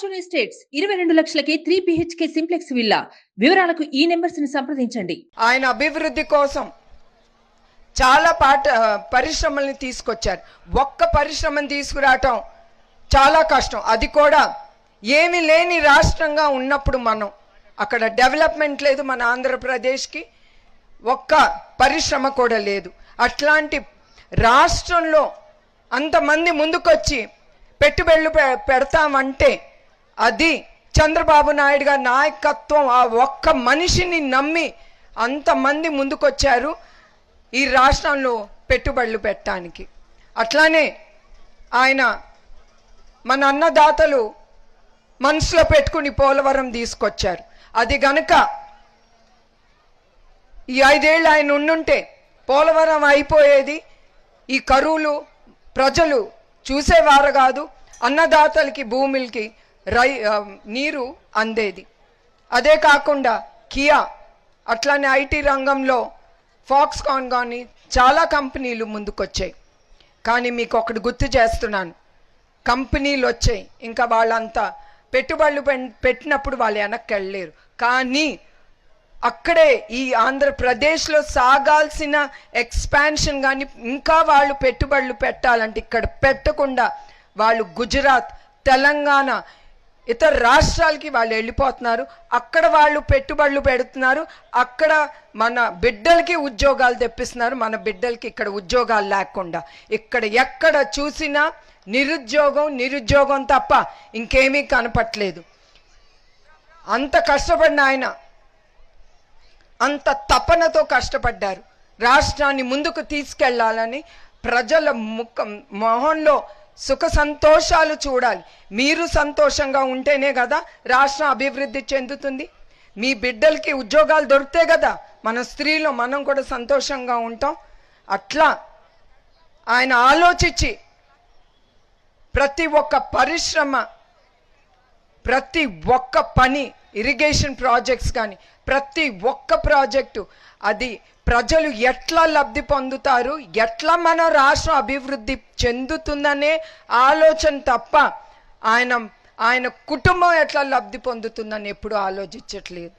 Fortune estates ఇరవై రెండు లక్షలకే త్రీ బిహెచ్కే సింప్లెక్స్ విల్లా వివరాలకు ఈ నెంబర్స్ని సంప్రదించండి. ఆయన అభివృద్ధి కోసం చాలా పాట పరిశ్రమల్ని తీసుకొచ్చారు. ఒక్క పరిశ్రమను తీసుకురావటం చాలా కష్టం. అది కూడా ఏమి లేని రాష్ట్రంగా ఉన్నప్పుడు మనం అక్కడ డెవలప్మెంట్ లేదు మన ఆంధ్రప్రదేశ్కి. ఒక్క పరిశ్రమ కూడా లేదు. అట్లాంటి రాష్ట్రంలో అంతమంది ముందుకొచ్చి పెట్టుబడులు పె- పెడతామంటే అది చంద్రబాబు నాయుడు గారి నాయకత్వం. ఆ ఒక్క మనిషిని నమ్మి అంతమంది ముందుకొచ్చారు ఈ రాష్ట్రంలో పెట్టుబడులు పెట్టడానికి. అట్లానే ఆయన మన అన్నదాతలు మనసులో పెట్టుకుని పోలవరం తీసుకొచ్చారు. అది గనక ఈ ఐదేళ్ళు ఆయన ఉండుంటే పోలవరం అయిపోయేది. ఈ కరువులు ప్రజలు చూసేవారు కాదు. అన్నదాతలకి భూములకి రై నీరు అందేది. అదే కాకుండా కియా అట్లానే ఐటీ రంగంలో ఫాక్స్కాన్ కానీ చాలా కంపెనీలు ముందుకొచ్చాయి. కానీ మీకు ఒకటి గుర్తు చేస్తున్నాను. కంపెనీలు వచ్చాయి. ఇంకా వాళ్ళంతా పెట్టుబడులు పెట్టినప్పుడు వాళ్ళు వెనక్కి వెళ్ళలేరు కానీ అక్కడే ఈ ఆంధ్రప్రదేశ్లో సాగాల్సిన ఎక్స్పాన్షన్ కానీ ఇంకా వాళ్ళు పెట్టుబడులు పెట్టాలంటే ఇక్కడ పెట్టకుండా వాళ్ళు గుజరాత్ తెలంగాణ ఇతర రాష్ట్రాలకి వాళ్ళు వెళ్ళిపోతున్నారు. అక్కడ వాళ్ళు పెట్టుబడులు పెడుతున్నారు. అక్కడ మన బిడ్డలకి ఉద్యోగాలు తెప్పిస్తున్నారు. మన బిడ్డలకి ఇక్కడ ఉద్యోగాలు లేకుండా. ఇక్కడ ఎక్కడ చూసినా నిరుద్యోగం నిరుద్యోగం తప్ప ఇంకేమీ కనపట్లేదు. అంత కష్టపడిన ఆయన అంత తపనతో కష్టపడ్డారు. రాష్ట్రాన్ని ముందుకు తీసుకెళ్ళాలని ప్రజల ముఖం మొహంలో సుఖ సంతోషాలు చూడాలి. మీరు సంతోషంగా ఉంటేనే కదా రాష్ట్రం అభివృద్ధి చెందుతుంది. మీ బిడ్డలకి ఉద్యోగాలు దొరికితే కదా మన స్త్రీలు మనం కూడా సంతోషంగా ఉంటాం. అట్లా ఆయన ఆలోచించి ప్రతి ఒక్క పరిశ్రమ ప్రతి ఒక్క పని ఇరిగేషన్ ప్రాజెక్ట్స్ కానీ ప్రతి ఒక్క ప్రాజెక్టు అది ప్రజలు ఎట్లా లబ్ధి పొందుతారు ఎట్లా మన రాష్ట్రం అభివృద్ధి చెందుతుందనే ఆలోచన తప్ప ఆయన ఆయన కుటుంబం ఎట్లా లబ్ధి పొందుతుందని ఎప్పుడు ఆలోచించట్లేదు.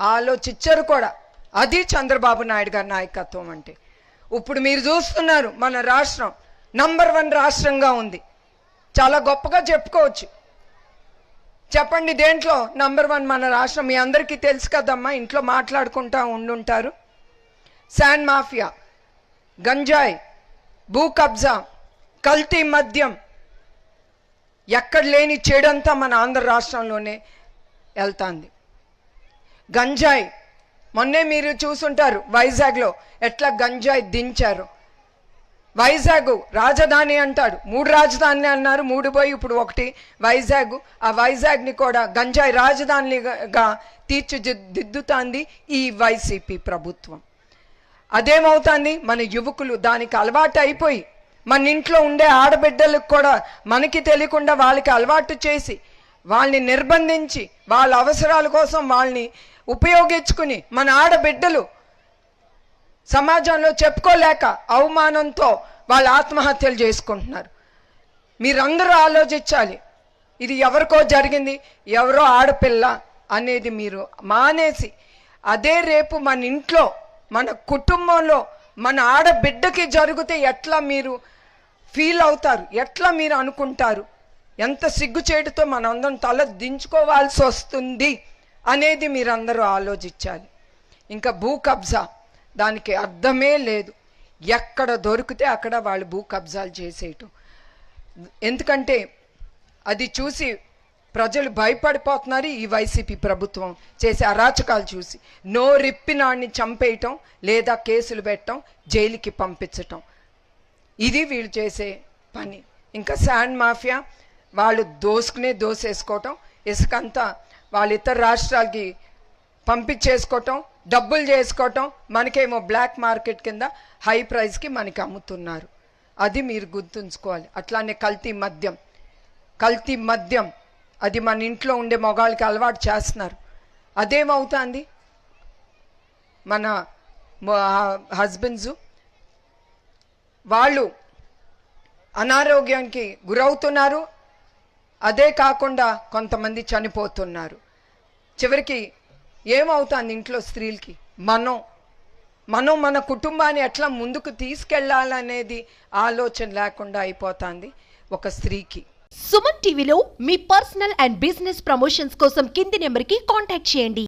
ఆలోచించరు కూడా. అది చంద్రబాబు నాయుడు గారి నాయకత్వం అంటే. ఇప్పుడు మీరు చూస్తున్నారు మన రాష్ట్రం నంబర్ వన్ రాష్ట్రంగా ఉంది. చాలా గొప్పగా చెప్పుకోవచ్చు. చెప్పండి దేంట్లో? నంబర్ వన్ మన రాష్ట్రం. మీ అందరికీ తెలుసు కదమ్మా ఇంట్లో మాట్లాడుకుంటా ఉండుంటారు. శాండ్ మాఫియా గంజాయి భూ కబ్జా కల్తీ మద్యం. ఎక్కడ లేని చెడంతా మన ఆంధ్ర రాష్ట్రంలోనే వెళ్తాంది. గంజాయి మొన్నే మీరు చూసుంటారు వైజాగ్లో ఎట్లా గంజాయి దించారు. వైజాగ్ రాజధాని అంటాడు. మూడు రాజధాని అన్నారు మూడు పోయి ఇప్పుడు ఒకటి. వైజాగ్ ఆ వైజాగ్ని కూడా గంజాయి రాజధానిగా తీర్చిదిద్దుతాంది ఈ వైసీపీ ప్రభుత్వం. అదేమవుతుంది? మన యువకులు దానికి అలవాటు అయిపోయి మన ఇంట్లో ఉండే ఆడబిడ్డలకు కూడా మనకి తెలియకుండా వాళ్ళకి అలవాటు చేసి వాళ్ళని నిర్బంధించి వాళ్ళ అవసరాల కోసం వాళ్ళని ఉపయోగించుకుని మన ఆడబిడ్డలు సమాజంలో చెప్పుకోలేక అవమానంతో వాళ్ళు ఆత్మహత్యలు చేసుకుంటున్నారు. మీరందరూ ఆలోచించాలి ఇది ఎవరికో జరిగింది ఎవరో ఆడపిల్ల అనేది మీరు మానేసి అదే రేపు మన ఇంట్లో మన కుటుంబంలో మన ఆడబిడ్డకి జరిగితే ఎట్లా మీరు ఫీల్ అవుతారు ఎట్లా మీరు అనుకుంటారు ఎంత సిగ్గుచేటుతో మనందరం తల దించుకోవాల్సి వస్తుంది అనేది మీరందరూ ఆలోచించాలి. ఇంకా భూ కబ్జా. దానికి అర్థమే లేదు. ఎక్కడ దొరికితే అక్కడ వాళ్ళు భూ కబ్జాలు చేసేయటం. ఎందుకంటే అది చూసి ప్రజలు భయపడిపోతున్నారు ఈ వైసీపీ ప్రభుత్వం చేసే అరాచకాలు చూసి. నో రిప్పినాడిని చంపేయటం లేదా కేసులు పెట్టడం జైలుకి పంపించటం. ఇది వీళ్ళు చేసే పని. ఇంకా శాండ్ మాఫియా వాళ్ళు దోసుకునే దోసేసుకోవటం ఇసుకంతా వాళ్ళ ఇతర రాష్ట్రాలకి పంపించేసుకోవటం డబ్బులు చేసుకోవటం మనకేమో బ్లాక్ మార్కెట్ కింద హై ప్రైస్కి మనకి అమ్ముతున్నారు. అది మీరు గుర్తుంచుకోవాలి. అట్లానే కల్తీ మద్యం. కల్తీ మద్యం. అది మన ఇంట్లో ఉండే మొగాళ్ళకి అలవాటు చేస్తున్నారు. అదేమవుతుంది? మన హస్బెండ్స్ వాళ్ళు అనారోగ్యానికి గురవుతున్నారు. అదే కాకుండా కొంతమంది చనిపోతున్నారు. చివరికి ఏమవుతుంది ఇంట్లో స్త్రీలకి? మనం. మనం మన కుటుంబాన్ని ఎట్లా ముందుకు తీసుకెళ్ళాలనేది ఆలోచన లేకుండా అయిపోతుంది ఒక స్త్రీకి. సుమన్ టీవీలో మీ పర్సనల్ అండ్ బిజినెస్ ప్రమోషన్స్ కోసం కింది నెంబర్కి కాంటాక్ట్ చేయండి.